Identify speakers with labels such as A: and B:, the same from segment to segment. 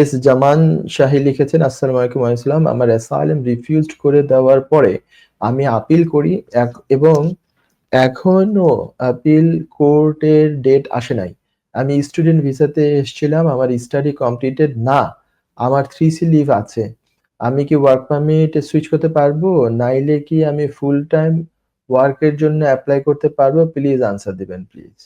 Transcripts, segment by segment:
A: S জামান শাহী লিখেছেন, আসসালামু আলাইকুম আসসালাম আমার অ্যাসাইলাম রিফিউজড করে দেওয়ার পরে আমি আপিল করি এবং এখনও আপিল কোর্টের ডেট আসে নাই। আমি স্টুডেন্ট ভিসাতে এসেছিলাম, আমার স্টাডি কমপ্লিটেড না, আমার থ্রি সি লিভ আছে। আমি কি ওয়ার্ক পারমিট সুইচ করতে পারব? নাইলে কি আমি ফুল টাইম ওয়ার্কের জন্য অ্যাপ্লাই করতে পারব? প্লিজ আনসার দিবেন প্লিজ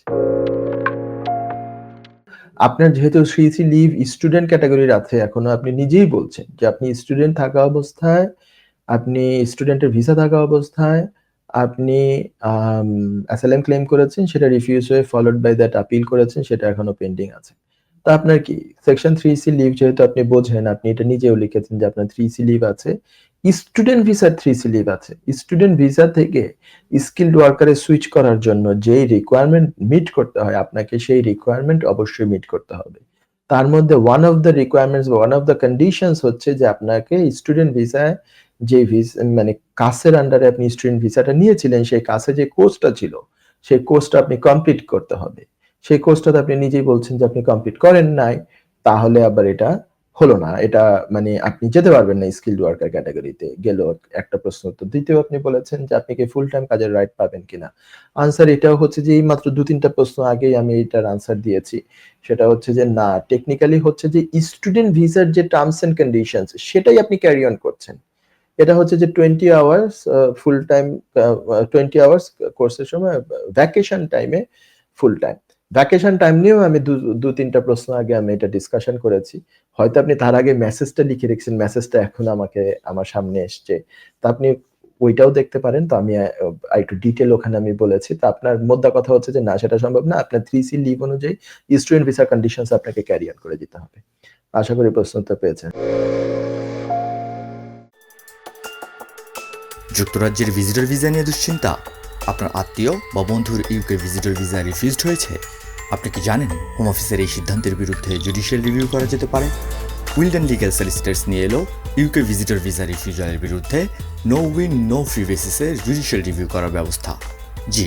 A: আপনার যেহেতু সিসি লিভ স্টুডেন্ট ক্যাটাগরির আছে, এখনও আপনি নিজেই বলছেন যে আপনি স্টুডেন্ট থাকা অবস্থায়, আপনি স্টুডেন্টের ভিসা থাকা অবস্থায়, আপনি অ্যাসাইলাম ক্লেম করেছেন, সেটা রিফিউজ হয়ে ফলোড বাই দ্যাট আপিল করেছেন, সেটা এখনও পেন্ডিং আছে। তা আপনার কি? সেকশন থ্রি সি লিভ যেহেতু আপনি বোঝেন, আপনি এটা নিজেও লিখেছেন যে আপনার থ্রি সি লিভ আছে স্টুডেন্ট ভিসার থ্রি সি লিভ আছে। স্টুডেন্ট ভিসা থেকে স্কিল্ড ওয়ার্কারে সুইচ করার জন্য যেই রিকোয়ারমেন্ট মিট করতে হয়, আপনাকে সেই রিকোয়ারমেন্ট অবশ্যই মিট করতে হবে। তার মধ্যে ওয়ান অফ দ্য রিকোয়ারমেন্টস বা ওয়ান অফ দ্য কন্ডিশনস হচ্ছে যে আপনাকে স্টুডেন্ট ভিসায় যে ভিসা মানে কাসের আন্ডারে আপনি স্টুডেন্ট ভিসাটা নিয়েছিলেন, সেই কাসে যে কোর্সটা ছিল, সেই কোর্সটা আপনি কমপ্লিট করতে হবে। সেই কোর্সটাতে আপনি নিজেই বলছেন যে আপনি কমপ্লিট করেন নাই, তাহলে আবার এটা হলো না। এটা মানে আপনি যেতে পারবেন না স্কিল্ড ওয়ার্কার ক্যাটাগরিতে গেল একটা প্রশ্ন উত্তর দ্বিতীয় আপনি বলেছেন যে আপনি কি ফুল টাইম কাজের রাইট পাবেন কিনা। আনসার এটাও হচ্ছে যে এই মাত্র দু তিনটা প্রশ্ন আগেই আমি এটার আনসার দিয়েছি। সেটা হচ্ছে যে না টেকনিক্যালি হচ্ছে যে স্টুডেন্ট ভিসার যে টার্মস এন্ড কন্ডিশনস সেটাই আপনি ক্যারি অন করছেন। এটা হচ্ছে যে twenty hours full time twenty hours কোর্সের সময় ভ্যাকেশন টাইমে ফুল টাইম ভ্যাকেশন টাইম নিয়েও আমি দু- তিনটা প্রশ্ন আগে আমি এটা ডিসকাশন করেছি। হয়তো আপনি তার আগে মেসেজটা লিখে রেখেছেন মেসেজটা এখন আমাকে, আমার সামনে এসছে। তা আপনি ওইটাও দেখতে পারেন। তো আমি একটু ডিটেল ওখানে আমি বলেছি। তো আপনার মোদ্দা কথা হচ্ছে যে, না, সেটা সম্ভব না। আপনার থ্রি সি লিভ অনুযায়ী স্টুডেন্ট ভিসা কন্ডিশনস আপনাকে ক্যারি করে দিতে হবে। আশা করি প্রশ্নটা পেয়েছেন।
B: যুক্তরাজ্যের ভিজিটর ভিসা নিয়ে দুশ্চিন্তা। আপনার আত্মীয় বা বন্ধুর ইউকে ভিজিটর ভিসা রিফিউজড হয়েছে? আপনি কি জানেন হোম অফিসের এই সিদ্ধান্তের বিরুদ্ধে জুডিশিয়াল রিভিউ করা যেতে পারে? উইলডেন লিগ্যাল সলিসিটার্স নিয়ে এলো ইউকে ভিজিটর ভিসা রিফিউজালের বিরুদ্ধে নো উইন নো ফি বেসিসে জুডিশিয়াল রিভিউ করার ব্যবস্থা। জি